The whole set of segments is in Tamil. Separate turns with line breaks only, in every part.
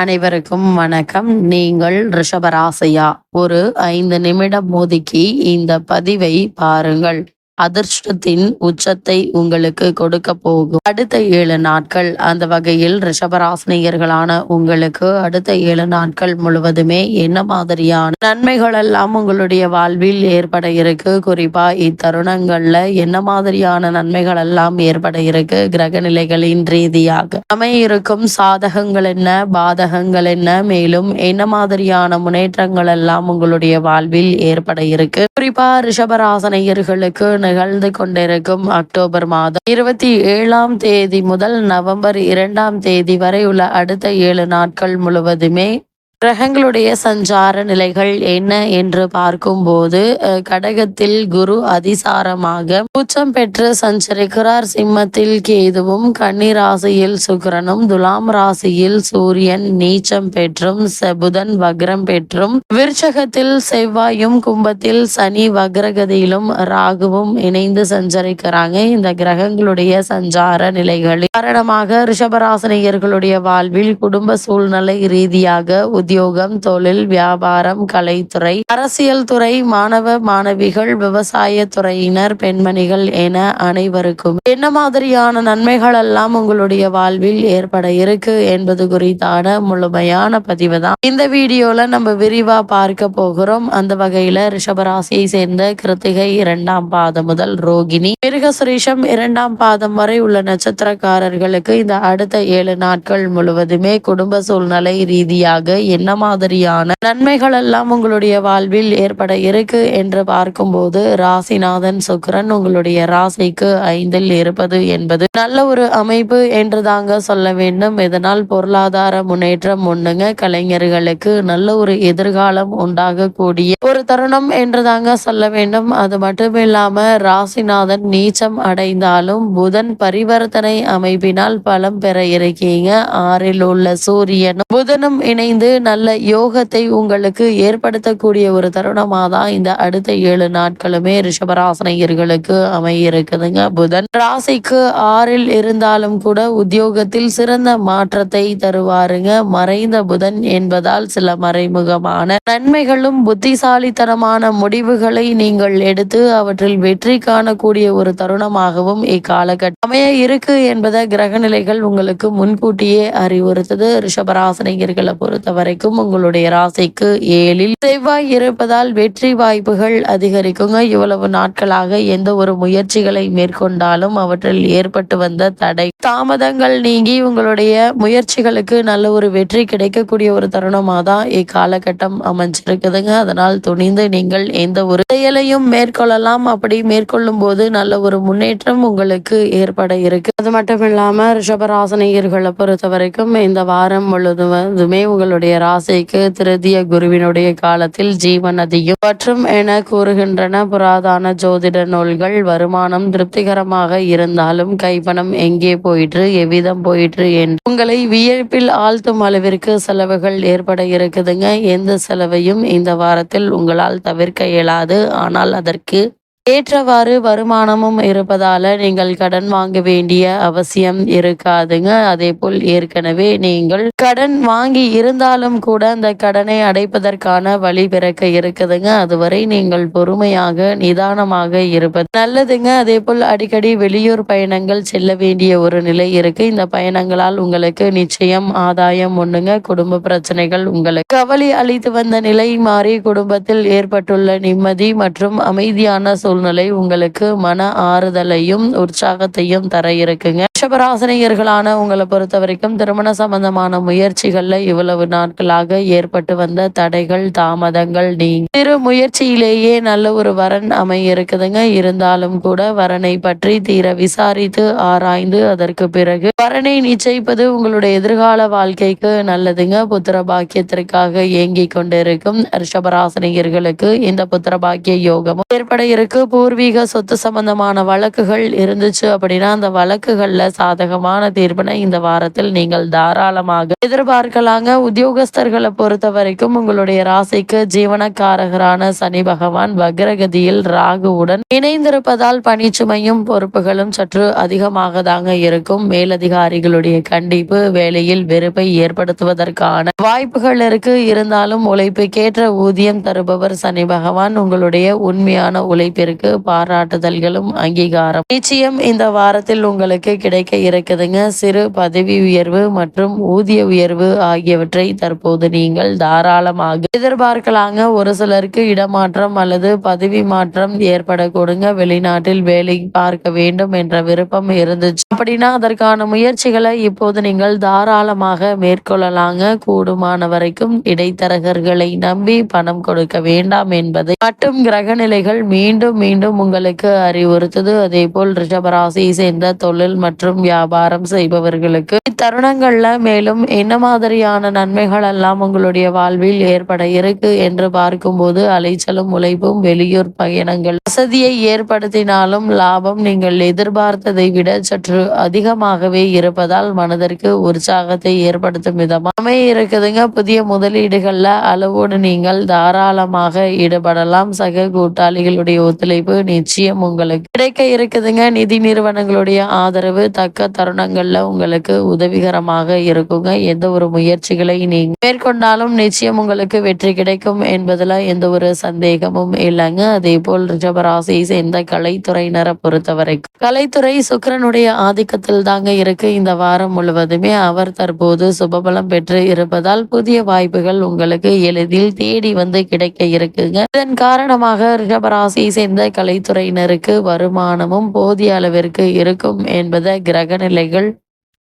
அனைவருக்கும் வணக்கம். நீங்கள் ரிஷபராசையா ஒரு ஐந்து நிமிடம் ஒதுக்கி இந்த பதிவை பாருங்கள். அதிர்ஷ்டத்தின் உச்சத்தை உங்களுக்கு கொடுக்க போகும். அடுத்த ஏழு நாட்கள் அந்த வகையில் ரிஷபராசினியர்களான உங்களுக்கு அடுத்த ஏழு நாட்கள் முழுவதுமே என்ன மாதிரியான நன்மைகள் எல்லாம் உங்களுடைய வாழ்வில் ஏற்பட இருக்கு? குறிப்பா இத்தருணங்கள்ல என்ன மாதிரியான நன்மைகள் எல்லாம் ஏற்பட இருக்கு? கிரக நிலைகளின் ரீதியாக அமையிருக்கும் சாதகங்கள் என்ன? பாதகங்கள் என்ன? மேலும் என்ன மாதிரியான முன்னேற்றங்கள் எல்லாம் உங்களுடைய வாழ்வில் ஏற்பட இருக்கு? குறிப்பா ரிஷபராசனையர்களுக்கு நிகழ்ந்து கொண்டிருக்கும் அக்டோபர் மாதம் இருபத்தி ஏழாம் தேதி முதல் நவம்பர் இரண்டாம் தேதி வரை உள்ள அடுத்த ஏழு நாட்கள் முழுவதுமே கிரகங்களுடைய சஞ்சார நிலைகள் என்ன என்று பார்க்கும்போது கடகத்தில் குரு அதிசாரமாக உச்சம் பெற்று சஞ்சரிக்கிறார். சிம்மத்தில் கேதுவும் கன்னி ராசியில் சுக்கரனும் துலாம் ராசியில் சூரியன் நீச்சம் பெற்றும் புதன் வக்ரம் பெற்றும் விருச்சகத்தில் செவ்வாயும் கும்பத்தில் சனி வக்ரகதியிலும் ராகுவும் இணைந்து சஞ்சரிக்கிறாங்க. இந்த கிரகங்களுடைய சஞ்சார நிலைகளில் காரணமாக ரிஷபராசனியர்களுடைய வாழ்வில் குடும்ப சூழ்நிலை ரீதியாக உத்தியோகம் தொழில் வியாபாரம் கலைத்துறை அரசியல் துறை மாணவ மாணவிகள் விவசாய துறையினர் பெண்மணிகள் என அனைவருக்கும் என்ன மாதிரியான நன்மைகள் எல்லாம் உங்களுடைய வாழ்வில் ஏற்பட இருக்கு என்பது குறித்தான முழுமையான பதிவு தான். இந்த வீடியோல நம்ம விரிவா பார்க்க போகிறோம். அந்த வகையில ரிஷபராசியை சேர்ந்த கிருத்திகை இரண்டாம் பாதம் முதல் ரோகிணி. மிருகசுரீஷம் இரண்டாம் பாதம் வரை உள்ள நட்சத்திரக்காரர்களுக்கு இந்த அடுத்த ஏழு நாட்கள் முழுவதுமே குடும்ப சூழ்நிலை ரீதியாக என்ன மாதிரியான நன்மைகள் எல்லாம் உங்களுடைய வாழ்வில் ஏற்பட இருக்கு என்று பார்க்கும்போது ராசிநாதன் சுக்கரன் உங்களுடைய ராசிக்கு ஐந்தில் இருப்பது என்பது நல்ல ஒரு அமைப்பு என்று தாங்க சொல்ல வேண்டும். இதனால் பொருளாதார முன்னேற்றம் ஒண்ணுங்க. கலைஞர்களுக்கு நல்ல ஒரு எதிர்காலம் உண்டாகக்கூடிய ஒரு தருணம் என்று தாங்க சொல்ல வேண்டும். அது மட்டும் இல்லாம ராசிநாதன் நீச்சம் அடைந்தாலும் புதன் பரிவர்த்தனை அமைப்பினால் பலம் பெற இருக்கீங்க. ஆறில் உள்ள சூரியனும் புதனும் இணைந்து நல்ல யோகத்தை உங்களுக்கு ஏற்படுத்தக்கூடிய ஒரு தருணமாக தான் இந்த அடுத்த ஏழு நாட்களுமே ரிஷபராசனையர்களுக்கு அமையிருக்குதுங்க. புதன் ராசிக்கு ஆறில் இருந்தாலும் கூட உத்தியோகத்தில் சிறந்த மாற்றத்தை தருவாருங்க. மறைந்த புதன் என்பதால் சில மறைமுகமான நன்மைகளும் புத்திசாலித்தனமான முடிவுகளை நீங்கள் எடுத்து அவற்றில் வெற்றி காணக்கூடிய ஒரு தருணமாகவும் இக்காலகட்டம் அமைய இருக்கு என்பதை கிரகநிலைகள் உங்களுக்கு முன்கூட்டியே அறிவுறுத்தது. ரிஷபராசனையர்களை பொறுத்தவரை அதிகரிக்கும். உங்களுடைய ராசிக்கு ஏழில் செவ்வாய் இருப்பதால் வெற்றி வாய்ப்புகள் அதிகரிக்குங்க. இவ்வளவு நாட்களாக எந்த ஒரு முயற்சிகளை மேற்கொண்டாலும் அவற்றில் ஏற்பட்டு வந்த தடை தாமதங்கள் நீங்கி உங்களுடைய முயற்சிகளுக்கு நல்ல ஒரு வெற்றி கிடைக்கக்கூடிய ஒரு தருணமாக தான் இக்காலகட்டம் அமைஞ்சிருக்குதுங்க. அதனால் துணிந்து நீங்கள் எந்த ஒரு செயலையும் மேற்கொள்ளலாம். அப்படி மேற்கொள்ளும் போது நல்ல ஒரு முன்னேற்றம் உங்களுக்கு ஏற்பட இருக்கு. அது மட்டும் இல்லாம ரிஷபராசனையர்களை பொறுத்த வரைக்கும் இந்த வாரம் முழுவதுமே உங்களுடைய ராசிக்கு திருதிய குருவினுடைய காலத்தில் ஜீவன் அதிகம். மற்றும் என கூறுகின்றன புராதான ஜோதிட நூல்கள் வருமானம் திருப்திகரமாக இருந்தாலும் கைப்பணம் எங்கே போயிற்று எவ்விதம் போயிற்று என்று. உங்களை வியப்பில் ஆழ்த்தும் அளவிற்கு செலவுகள் ஏற்பட இருக்குதுங்க. எந்த செலவையும் இந்த வாரத்தில் உங்களால் தவிர்க்க இயலாது. ஆனால் அதற்கு ஏற்றவாறு வருமானமும் இருப்பதால நீங்கள் கடன் வாங்க வேண்டிய அவசியம் இருக்காதுங்க. அதே போல் ஏற்கனவே நீங்கள் கடன் வாங்கி இருந்தாலும் கூட அந்த கடனை அடைப்பதற்கான வழி பிறக்க இருக்குதுங்க. அதுவரை நீங்கள் பொறுமையாக நிதானமாக இருப்பது நல்லதுங்க. அதே போல் அடிக்கடி வெளியூர் பயணங்கள் செல்ல வேண்டிய ஒரு நிலை இருக்கு. இந்த பயணங்களால் உங்களுக்கு நிச்சயம் ஆதாயம் ஒண்ணுங்க குடும்ப பிரச்சனைகள் உங்களுக்கு கவலை அளித்து வந்த நிலை மாறி குடும்பத்தில் ஏற்பட்டுள்ள நிம்மதி மற்றும் அமைதியான சொல் சூழ்நிலை உங்களுக்கு மன ஆறுதலையும் உற்சாகத்தையும் தர இருக்குங்க. ரிஷபராசனையர்களான உங்களை பொறுத்த வரைக்கும் திருமண சம்பந்தமான முயற்சிகள்ல இவ்வளவு நாட்களாக ஏற்பட்டு வந்த தடைகள் தாமதங்கள் நீங்க சிறு முயற்சியிலேயே நல்ல ஒரு வரன் அமைய இருக்குதுங்க இருந்தாலும் கூட வரனை பற்றி தீர விசாரித்து ஆராய்ந்து அதற்கு பிறகு வரனை நிச்சயிப்பது உங்களுடைய எதிர்கால வாழ்க்கைக்கு நல்லதுங்க. புத்திர பாக்கியத்திற்காக ஏங்கி கொண்டிருக்கும் ரிஷபராசனையர்களுக்கு இந்த புத்திர பாக்கிய யோகமும் ஏற்பட இருக்கு. பூர்வீக சொத்து சம்பந்தமான வழக்குகள் இருந்துச்சு அப்படின்னா அந்த வழக்குகள்ல சாதகமான தீர்ப்பினை இந்த வாரத்தில் நீங்கள் தாராளமாக எதிர்பார்க்கலாங்க. உத்தியோகஸ்தர்களை பொறுத்த வரைக்கும் உங்களுடைய ராசிக்கு ஜீவனக்காரகரான சனி பகவான் வக்ரகதியில் ராகுவுடன் இணைந்திருப்பதால் பணிச்சுமையும் பொறுப்புகளும் சற்று அதிகமாக தாங்க இருக்கும். மேலதிகாரிகளுடைய கண்டிப்பு வேலையில் வெறுப்பை ஏற்படுத்துவதற்கான வாய்ப்புகள் இருக்கு. இருந்தாலும் உழைப்புக்கேற்ற ஊதியம் தருபவர் சனி பகவான். உங்களுடைய உண்மையான உழைப்பிற்கு பாராட்டுதல்களும் அங்கீகாரம். நிச்சயம் இந்த வாரத்தில் உங்களுக்கு கிடைக்க இருக்குதுங்க. சிறு பதவி உயர்வு மற்றும் ஊதிய உயர்வு ஆகியவற்றை தற்போது நீங்கள் தாராளமாக எதிர்பார்க்கலாங்க. ஒரு சிலருக்கு இடமாற்றம் அல்லது பதவி மாற்றம் ஏற்படக்கூடுங்க. வெளிநாட்டில் வேலை பார்க்க வேண்டும் என்ற விருப்பம் இருந்துச்சு. அப்படின்னா அதற்கான முயற்சிகளை இப்போது நீங்கள் தாராளமாக மேற்கொள்ளலாங்க. கூடுமான வரைக்கும் இடைத்தரகர்களை நம்பி பணம் கொடுக்க வேண்டாம் என்பதை. மட்டும் கிரக நிலைகள் மீண்டும் மீண்டும் உங்களுக்கு அறிவுறுத்துது. அதே போல் ரிஷபராசியை சேர்ந்த தொழில் மற்றும் வியாபாரம் செய்பவர்களுக்கு இத்தருணங்கள்ல மேலும் என்ன மாதிரியான நன்மைகள் எல்லாம் உங்களுடைய வாழ்வில் ஏற்பட இருக்கு என்று பார்க்கும்போது அலைச்சலும் உழைப்பும் வெளியூர் பயணங்கள் வசதியை ஏற்படுத்தினாலும் லாபம் நீங்கள் எதிர்பார்த்ததை விட சற்று அதிகமாகவே இருப்பதால் மனதிற்கு உற்சாகத்தை ஏற்படுத்தும் விதமாக இருக்குதுங்க. புதிய முதலீடுகள்ல அளவோடு நீங்கள் தாராளமாக ஈடுபடலாம். சக கூட்டாளிகளுடைய ஒத்துழைப்பு நிச்சயம் உங்களுக்கு கிடைக்க இருக்குதுங்க. நிதி நிறுவனங்களுடைய ஆதரவு தக்க தருணங்கள்ல உங்களுக்கு உதவிகரமாக இருக்குங்க. எந்த ஒரு முயற்சிகளை நீங்க மேற்கொண்டாலும் நிச்சயம் உங்களுக்கு வெற்றி கிடைக்கும் என்பதுல எந்த ஒரு சந்தேகமும் இல்லைங்க. அதே போல் ரிஷபராசியை சேர்ந்த கலைத்துறையினரை பொறுத்த வரைக்கும் கலைத்துறை சுக்கிரனுடைய ஆதிக்கத்தில் தாங்க இருக்கு. இந்த வாரம் முழுவதுமே அவர் தற்போது சுபபலம் பெற்று இருப்பதால் புதிய வாய்ப்புகள் உங்களுக்கு எளிதில் தேடி வந்து கிடைக்க இருக்குங்க. இதன் காரணமாக ரிஷபராசியை சேர்ந்த கலைத்துறையினருக்கு வருமானமும் போதிய அளவிற்கு இருக்கும் என்பதை கிரக நிலைகள்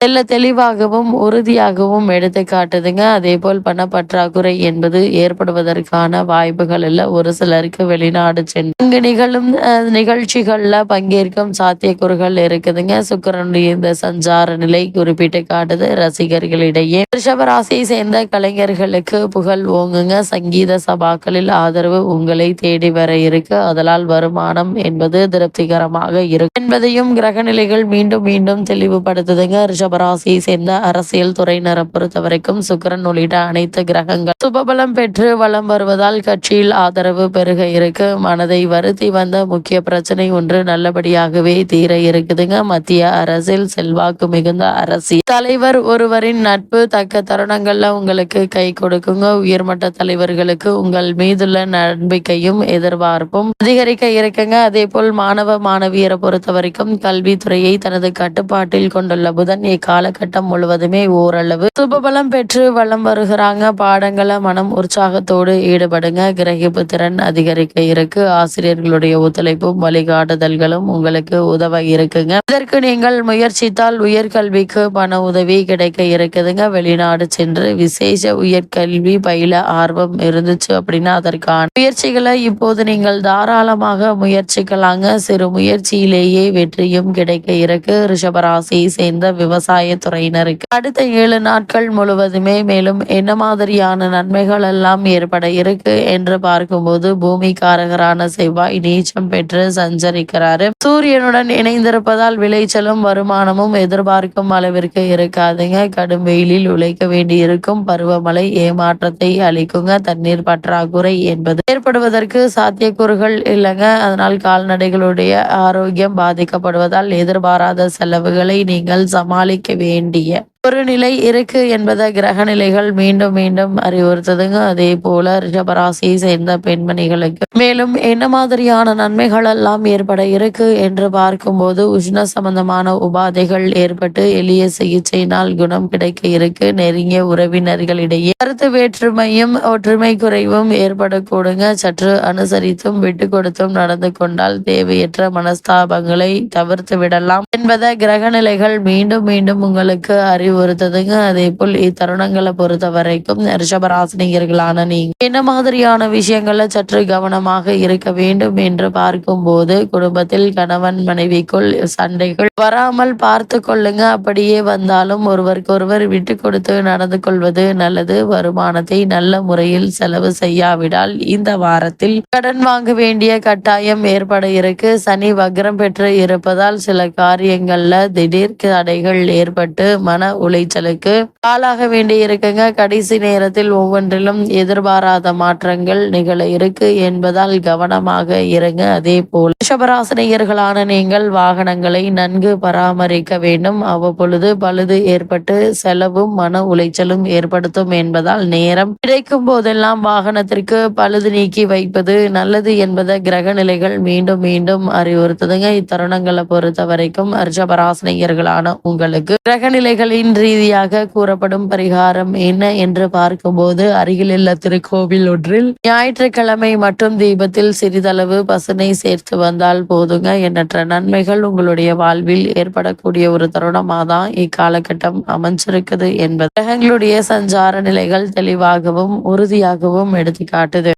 தெல்ல தெளிவாகவும் உறுதியாகவும் எடுத்து காட்டுதுங்க. அதே போல் பணப்பற்றாக்குறை என்பது ஏற்படுவதற்கான வாய்ப்புகள் இல்லை. ஒரு சிலருக்கு வெளிநாடு சென்று அங்கு நிகழும் நிகழ்ச்சிகள்ல பங்கேற்கும் சாத்தியக்கூறுகள் இருக்குதுங்க. சுக்கரனுடைய இந்த சஞ்சார நிலை குறிப்பிட்டு காட்டுது. ரசிகர்களிடையே ரிஷபராசியை சேர்ந்த கலைஞர்களுக்கு புகழ் ஓங்குங்க. சங்கீத சபாக்களில் ஆதரவு உங்களை தேடி வர இருக்கு. அதனால் வருமானம் என்பது திருப்திகரமாக இருக்கும் என்பதையும் கிரகநிலைகள் மீண்டும் மீண்டும் தெளிவுபடுத்துதுங்க. கும்பராசியை சேர்ந்த அரசியல் துறையினரை பொறுத்த வரைக்கும் சுக்கிரன் உள்ளிட்ட அனைத்து கிரகங்கள் சுபபலம் பெற்று வலம் வருவதால் கட்சியில் ஆதரவு பெருக இருக்கு. மனதை வருத்தி வந்த முக்கிய பிரச்சனை ஒன்று நல்லபடியாகவே தீர இருக்குதுங்க. மத்திய அரசில் செல்வாக்கு மிகுந்த அரசியல் தலைவர் ஒருவரின் நட்பு தக்க தருணங்கள்ல உங்களுக்கு கை கொடுக்குங்க. உயர்மட்ட தலைவர்களுக்கு உங்கள் மீதுள்ள நம்பிக்கையும் எதிர்பார்ப்பும் அதிகரிக்க இருக்குங்க. அதே போல் மாணவ மாணவியரை பொறுத்த வரைக்கும் கல்வித்துறையை தனது கட்டுப்பாட்டில் கொண்டுள்ள புதன் காலகட்டம் முழுவதுமே ஓரளவு சுபபலம் பெற்று வலம் வருகிறாங்க. பாடங்களை மனம் உற்சாகத்தோடு ஈடுபடுங்க. கிரகிப்பு திறன் அதிகரிக்க இருக்கு. ஆசிரியர்களுடைய ஒத்துழைப்பும் வழிகாட்டுதல்களும் உங்களுக்கு உதவ இருக்குங்க. இதற்கு நீங்கள் முயற்சித்தால் உயர்கல்விக்கு பண உதவி கிடைக்க இருக்குதுங்க. வெளிநாடு சென்று விசேஷ உயர்கல்வி பயில ஆர்வம் இருந்துச்சு அப்படின்னா அதற்கான முயற்சிகளை இப்போது நீங்கள் தாராளமாக முயற்சிக்கலாங்க. சிறு முயற்சியிலேயே வெற்றியும் கிடைக்க இருக்கு. ரிஷபராசியை சேர்ந்த விவசாய விவசாயத்துறையினருக்கு. அடுத்த ஏழு நாட்கள் முழுவதுமே மேலும் என்ன மாதிரியான நன்மைகள் எல்லாம் ஏற்பட இருக்கு என்று பார்க்கும்போது பூமிக்காரகரான செவ்வாய் நீச்சம் பெற்று சஞ்சரிக்கிறாரு. சூரியனுடன் இணைந்திருப்பதால் விளைச்சலும் வருமானமும் எதிர்பார்க்கும் அளவிற்கு இருக்காதுங்க. கடும் வெயிலில் உழைக்க வேண்டி இருக்கும் பருவமழை ஏமாற்றத்தை அளிக்குங்க. தண்ணீர் பற்றாக்குறை என்பது ஏற்படுவதற்கு சாத்தியக்கூறுகள் இல்லைங்க. அதனால் கால்நடைகளுடைய ஆரோக்கியம் பாதிக்கப்படுவதால் எதிர்பாராத செலவுகளை நீங்கள் சமாளி சமாளிக்க வேண்டிய ஒரு நிலை இருக்கு என்பதை கிரக நிலைகள் மீண்டும் மீண்டும் அறிவுறுத்துதுங்க. அதே போல ரிஷபராசியை சேர்ந்த பெண்மணிகளுக்கு மேலும் என்ன மாதிரியான நன்மைகள் எல்லாம் ஏற்பட இருக்கு என்று பார்க்கும்போது உஷ்ண சம்பந்தமான உபாதைகள் ஏற்பட்டு எளிய சிகிச்சையினால் குணம் கிடைக்க இருக்கு. நெருங்கிய உறவினர்களிடையே கருத்து வேற்றுமையும் ஒற்றுமை குறைவும் ஏற்படக்கூடுங்க. சற்று அனுசரித்தும் விட்டு கொடுத்தும் நடந்து கொண்டால் தேவையற்ற மனஸ்தாபங்களை தவிர்த்து விடலாம் என்பதை கிரக நிலைகள் மீண்டும் மீண்டும் உங்களுக்கு அறிவு அறிவுறுத்துதுங்க. அதே போல் இத்தருணங்களை பொறுத்த வரைக்கும் ரிஷபராசினியர்களான நீங்க என்ன மாதிரியான விஷயங்கள்ல சற்று கவனமாக இருக்க வேண்டும் என்று பார்க்கும்போது குடும்பத்தில் கணவன் மனைவிக்குள் சண்டைகள் வராமல் பார்த்து கொள்ளுங்க. அப்படியே வந்தாலும் ஒருவருக்கு ஒருவர் விட்டு கொடுத்து நடந்து கொள்வது நல்லது. வருமானத்தை நல்ல முறையில் செலவு செய்யாவிடால் இந்த வாரத்தில் கடன் வாங்க வேண்டிய கட்டாயம் ஏற்பட இருக்கு. சனி வக்ரம் பெற்று இருப்பதால் சில காரியங்கள்ல திடீர் தடைகள் ஏற்பட்டு மன உளைச்சலுக்கு ஆளாக வேண்டி இருக்குங்க. கடைசி நேரத்தில் ஒவ்வொன்றிலும் எதிர்பாராத மாற்றங்கள் நிகழ இருக்கு என்பதால் கவனமாக இருங்க. அதே போல ரிஷபராசினியர்களான நீங்கள் வாகனங்களை நன்கு பராமரிக்க வேண்டும். அவ்வப்பொழுது பழுது ஏற்பட்டு செலவும் மன உளைச்சலும் ஏற்படுத்தும் என்பதால் நேரம் கிடைக்கும் போதெல்லாம் வாகனத்திற்கு பழுது நீக்கி வைப்பது நல்லது என்பதை கிரக நிலைகள் மீண்டும் மீண்டும் அறிவுறுத்துதுங்க. இத்தருணங்களை பொறுத்த வரைக்கும் ரிஷபராசினியர்களான உங்களுக்கு கிரக நிலைகளின் ரீதியாக கூறப்படும் பரிகாரம் என்ன என்று பார்க்கும்போது அருகிலுள்ள திருக்கோவில் ஒன்றில் ஞாயிற்றுக்கிழமை மற்றும் தீபத்தில் சிறிதளவு பசுனை சேர்த்து வந்தால் போதுங்க. எண்ணற்ற நன்மைகள் உங்களுடைய வாழ்வில் ஏற்படக்கூடிய ஒரு தருணமாக தான் இக்காலகட்டம் அமைஞ்சிருக்குது என்பது கிரகங்களுடைய சஞ்சார நிலைகள் தெளிவாகவும் உறுதியாகவும் எடுத்து காட்டுது